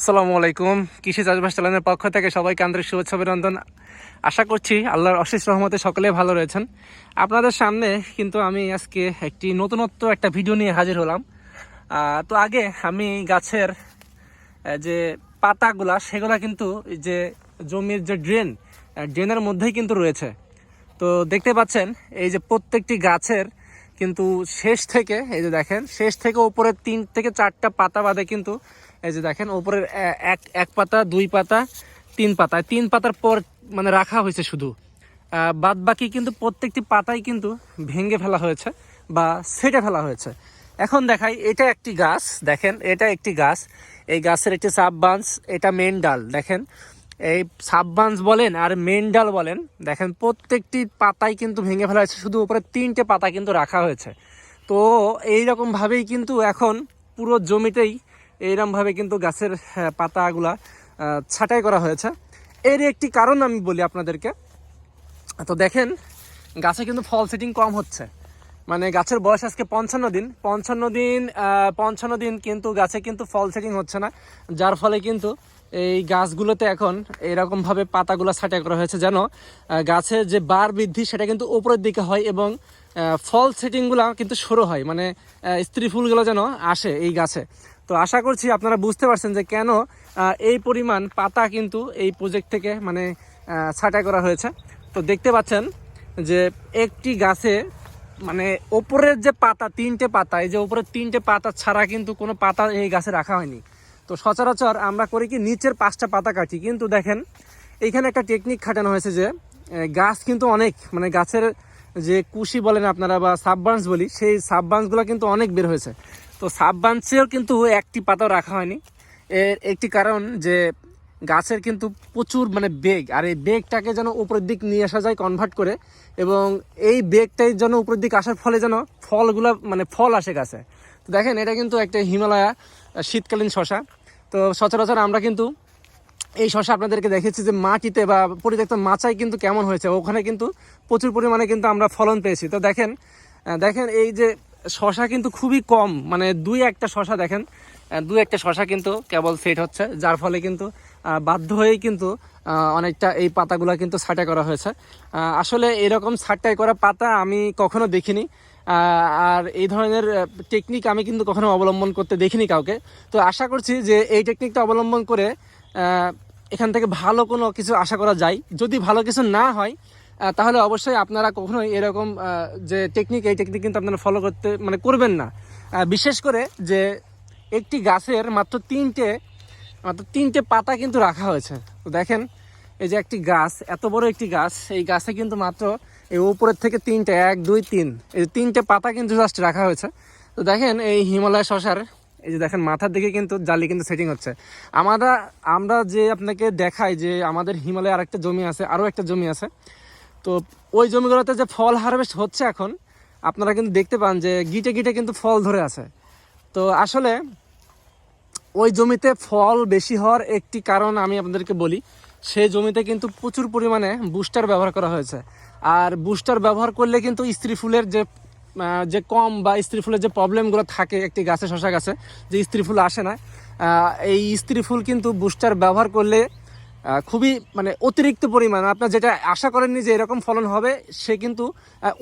আসসালামু আলাইকুম। কৃষি চাষবাস চালানোর পক্ষ থেকে সবাইকে আন্তরিক শুভেচ্ছা, অভিনন্দন। আশা করছি আল্লাহর অশেষ রহমতে সকলে ভালো রয়েছেন। আপনাদের সামনে কিন্তু আমি আজকে একটি নতুনত্ব একটা ভিডিও নিয়ে হাজির হলাম। তো আগে আমি গাছের যে পাতাগুলা, সেগুলা কিন্তু যে জমির যে ড্রেন ড্রেনের মধ্যেই কিন্তু রয়েছে। তো দেখতে পাচ্ছেন, এই যে প্রত্যেকটি গাছের কিন্তু শেষ থেকে, এই যে দেখেন, শেষ থেকে উপরে তিন থেকে চারটা পাতা বাদে কিন্তু এই যে দেখেন ওপরের এক এক পাতা, দুই পাতা, তিন পাতা। তিন পাতার পর মানে রাখা হয়েছে শুধু। বাদ বাকি কিন্তু প্রত্যেকটি পাতাই কিন্তু ভেঙে ফেলা হয়েছে বা সেটে ফেলা হয়েছে। এখন দেখাই, এটা একটি গাছ, দেখেন, এটা একটি গাছ। এই গাছের একটি সাব বাঞ্চ এটা মেন ডাল, দেখেন। এই সাববান্স বলেন আর মেন ডাল বলেন, দেখেন, প্রত্যেকটি পাতাই কিন্তু ভেঙে ফেলা হয়েছে, শুধু উপরে তিনটে পাতা কিন্তু রাখা হয়েছে। তো এইরকম ভাবেই কিন্তু এখন পুরো জমিতেই এইরকমভাবে কিন্তু গাছের পাতাগুলা ছাঁটাই করা হয়েছে। এর একটি কারণ আমি বলি আপনাদেরকে। তো দেখেন, গাছে কিন্তু ফল সেটিং কম হচ্ছে। মানে গাছের বয়স আজকে পঞ্চান্ন দিন। পঞ্চান্ন দিন পঞ্চান্ন দিন কিন্তু গাছে কিন্তু ফল সেটিং হচ্ছে না। যার ফলে কিন্তু এই গাছগুলোতে এখন এরকমভাবে পাতাগুলো ছাঁটাই করা হয়েছে যেন গাছের যে বার বৃদ্ধি সেটা কিন্তু উপরের দিকে হয় এবং ফল সেটিংগুলো কিন্তু সরু হয়। মানে স্ত্রী ফুলগুলো যেন আসে এই গাছে। তো আশা করছি আপনারা বুঝতে পারছেন যে কেন এই পরিমাণ পাতা কিন্তু এই প্রজেক্ট থেকে মানে ছাঁটাই করা হয়েছে। তো দেখতে পাচ্ছেন যে একটি গাছে মানে ওপরের যে পাতা, তিনটে পাতা, এই যে ওপরের তিনটে পাতা ছাড়া কিন্তু কোনো পাতা এই গাছে রাখা হয়নি। তো সচরাচর আমরা করি কি, নিচের পাঁচটা পাতা কাটি। কিন্তু দেখেন এইখানে একটা টেকনিক খাটানো হয়েছে যে গাছ কিন্তু অনেক মানে গাছের যে কুশি বলেন আপনারা বা সাববান্স বলি, সেই সাববান্সগুলো কিন্তু অনেক বের হয়েছে। তো সাববান্সেও কিন্তু একটি পাতাও রাখা হয়নি। এর একটি কারণ যে গাছের কিন্তু প্রচুর মানে বেগ, আর এই বেগটাকে যেন উপরের দিক নিয়ে আসা যায় কনভার্ট করে, এবং এই বেগটাই যেন উপরের দিক আসার ফলে যেন ফলগুলো মানে ফল আসে গাছে। তো দেখেন, এটা কিন্তু একটা হিমালয়া শীতকালীন শশা। তো সচরাচর আমরা কিন্তু এই শশা আপনাদেরকে দেখেছি যে মাটিতে বা পরিত্যক্ত মাচায় কিন্তু কেমন হয়েছে, ওখানে কিন্তু প্রচুর পরিমাণে কিন্তু আমরা ফলন পেয়েছি। তো দেখেন দেখেন এই যে শশা কিন্তু খুবই কম মানে দুই একটা শশা দেখেন দু একটা শশা কিন্তু কেবল সেট হচ্ছে, যার ফলে কিন্তু বাধ্য হয়েই কিন্তু অনেকটা এই পাতাগুলো কিন্তু ছাঁটাই করা হয়েছে। আসলে এরকম ছাঁটাই করা পাতা আমি কখনো দেখিনি আর এই ধরনের টেকনিক আমি কিন্তু কখনো অবলম্বন করতে দেখিনি কাউকে। তো আশা করছি যে এই টেকনিকটা অবলম্বন করে এখান থেকে ভালো কোনো কিছু আশা করা যায়। যদি ভালো কিছু না হয় তাহলে অবশ্যই আপনারা কখনোই এরকম যে টেকনিক এই টেকনিক কিন্তু আপনারা ফলো করতে মানে করবেন না। বিশেষ করে যে একটি গাছের মাত্র তিনটে মাত্র তিনটে পাতা কিন্তু রাখা হয়েছে। তো দেখেন, এই যে একটি গাছ, এত বড় একটি গাছ, এই গাছে কিন্তু মাত্র এই উপরের থেকে তিনটে, এক, দুই, তিন, এই তিনটে পাতা কিন্তু জাস্ট রাখা হয়েছে। তো দেখেন, এই হিমালয় শশার, এই যে দেখেন, মাথার দিকে কিন্তু জালি কিন্তু সেটিং হচ্ছে। আমরা আমরা যে আপনাকে দেখাই যে আমাদের হিমালয়ে আরেকটা জমি আছে, আরও একটা জমি আছে তো ওই জমিগুলোতে যে ফল হারভেস্ট হচ্ছে এখন, আপনারা কিন্তু দেখতে পান যে গিটে গিটে কিন্তু ফল ধরে আছে। তো আসলে ওই জমিতে ফল বেশি হওয়ার একটি কারণ আমি আপনাদেরকে বলি, সেই জমিতে কিন্তু প্রচুর পরিমাণে বুস্টার ব্যবহার করা হয়েছে। আর বুস্টার ব্যবহার করলে কিন্তু স্ত্রী ফুলের যে যে কম বা স্ত্রী ফুলের যে প্রবলেমগুলো থাকে, একটি গাছে শশা গাছে, যে স্ত্রী ফুল আসে না এই স্ত্রী ফুল কিন্তু বুস্টার ব্যবহার করলে খুবই মানে অতিরিক্ত পরিমাণ। আপনার যেটা আশা করেননি যে এরকম ফলন হবে, সে কিন্তু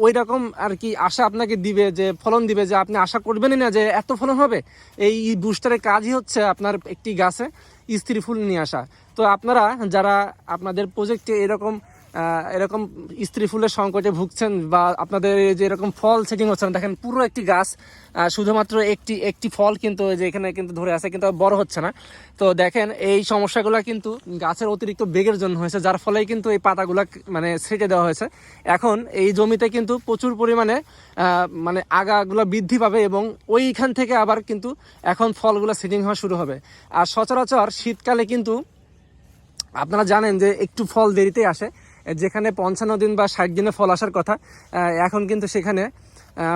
ওই রকম আর কি আশা আপনাকে দিবে যে, ফলন দিবে যে আপনি আশা করবেনই না যে এত ফলন হবে। এই বুস্টারের কাজই হচ্ছে আপনার একটি গাছে স্ত্রী ফুল নিয়ে আসা। তো আপনারা, যারা আপনাদের প্রজেক্টে এরকম এরকম স্ত্রী ফুলের সংকটে ভুগছেন বা আপনাদের যে এরকম ফল সেটিং হচ্ছে না, দেখেন পুরো একটি গাছ শুধুমাত্র একটি একটি ফল কিন্তু যে এখানে কিন্তু ধরে আছে, কিন্তু বড় হচ্ছে না। তো দেখেন এই সমস্যাগুলো কিন্তু গাছের অতিরিক্ত বেগের জন্য হয়েছে, যার ফলে কিন্তু এই পাতাগুলো মানে ছেটে দেওয়া হয়েছে। এখন এই জমিতে কিন্তু প্রচুর পরিমাণে মানে আগাগুলো বৃদ্ধি পাবে এবং ওইখান থেকে আবার কিন্তু এখন ফলগুলো সেটিং হওয়া শুরু হবে। আর সচরাচর শীতকালে কিন্তু আপনারা জানেন যে একটু ফল দেরিতে আসে যেখানে পঞ্চান্ন দিন বা ষাট দিনে ফল আসার কথা এখন কিন্তু সেখানে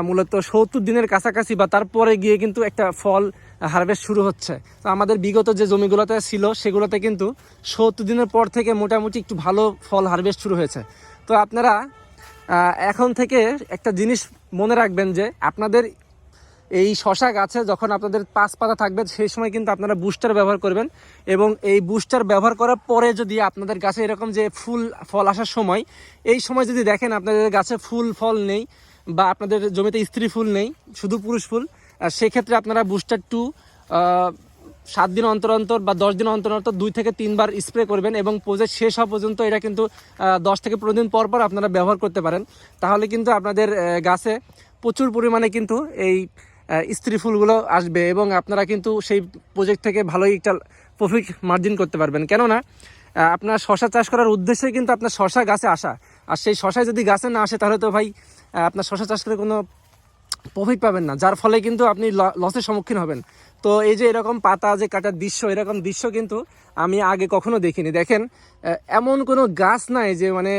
মূলত সত্তর দিনের কাছাকাছি বা তারপরে গিয়ে কিন্তু একটা ফল হারভেস্ট শুরু হচ্ছে। তো আমাদের বিগত যে জমিগুলোতে ছিল, সেগুলোতে কিন্তু সত্তর দিনের পর থেকে মোটামুটি একটু ভালো ফল হারভেস্ট শুরু হয়েছে। তো আপনারা এখন থেকে একটা জিনিস মনে রাখবেন যে, আপনাদের এই শশা গাছে যখন আপনাদের পাঁচ পাতা থাকবে, সেই সময় কিন্তু আপনারা বুস্টার ব্যবহার করবেন। এবং এই বুস্টার ব্যবহার করার পরে যদি আপনাদের গাছে এরকম যে ফুল, ফল আসার সময়, এই সময় যদি দেখেন আপনাদের গাছে ফুল, ফল নেই, বা আপনাদের জমিতে স্ত্রী ফুল নেই, শুধু পুরুষ ফুল সেক্ষেত্রে আপনারা বুস্টার টু সাত দিন অন্তর অন্তর বা দশ দিন অন্তর অন্তর দুই থেকে তিনবার স্প্রে করবেন এবং প্রজেক্ট শেষ হওয়া পর্যন্ত এটা কিন্তু দশ থেকে পনেরো দিন পর পর আপনারা ব্যবহার করতে পারেন। তাহলে কিন্তু আপনাদের গাছে প্রচুর পরিমাণে কিন্তু এই স্ত্রী ফুলগুলো আসবে এবং আপনারা কিন্তু সেই প্রজেক্ট থেকে ভালোই একটা প্রফিট মার্জিন করতে পারবেন। কেননা আপনার শশা চাষ করার উদ্দেশ্যে কিন্তু আপনার শশা গাছে আসা। আর সেই শশায় যদি গাছে না আসে, তাহলে তো ভাই আপনার শশা চাষ করে কোনো প্রফিট পাবেন না। যার ফলে কিন্তু আপনি লসের সম্মুখীন হবেন। তো এই যে এরকম পাতা, যে কাটার দৃশ্য, এরকম দৃশ্য কিন্তু আমি আগে কখনো দেখিনি। দেখেন এমন কোনো গাছ নাই যে মানে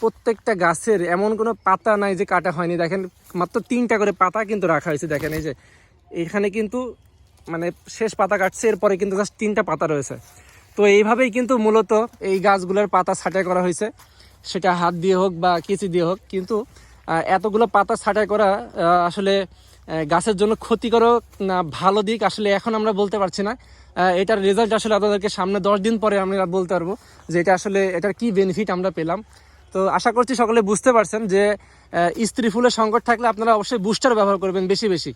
প্রত্যেকটা গাছের এমন কোনো পাতা নাই যে কাটা হয়নি। দেখেন, মাত্র তিনটা করে পাতা কিন্তু রাখা হয়েছে, দেখেন এই যে। এখানে কিন্তু মানে শেষ পাতা কাটছে, এরপরে কিন্তু জাস্ট তিনটা পাতা রয়েছে। তো এইভাবেই কিন্তু মূলত এই গাছগুলোর পাতা ছাঁটাই করা হয়েছে। সেটা হাত দিয়ে হোক বা কেচি দিয়ে হোক, কিন্তু এতগুলো পাতা ছাঁটাই করা আসলে গাছের জন্য ক্ষতিকারক না, ভালো দিক আসলে এখন আমরা বলতে পারছি না। এটার রেজাল্ট আসলে আপনাদেরকে সামনে দশ দিন পরে আমরা বলতে পারব যে এটা আসলে, এটার কি বেনিফিট আমরা পেলাম। তো আশা করছি সকলে বুঝতে পারছেন যে স্ত্রী ফুলের সংকট থাকলে আপনারা অবশ্যই বুস্টার ব্যবহার করবেন বেশি বেশি।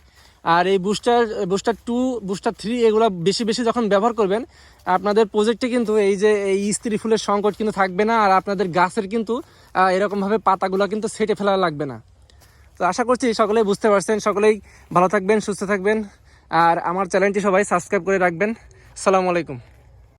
আর এই booster booster two booster three এগুলো বেশি বেশি যখন ব্যবহার করবেন, আপনাদের প্রজেক্টে কিন্তু এই যে, এই স্ত্রী ফুলের সংকট কিন্তু থাকবে না, আর আপনাদের গাছের কিন্তু এরকমভাবে পাতাগুলো কিন্তু সেটে ফেলা লাগবে না। তো আশা করছি সকলেই বুঝতে পারছেন, সকলেই ভালো থাকবেন, সুস্থ থাকবেন, আর আমার চ্যানেলটি সবাই সাবস্ক্রাইব করে রাখবেন। সালামু আলাইকুম।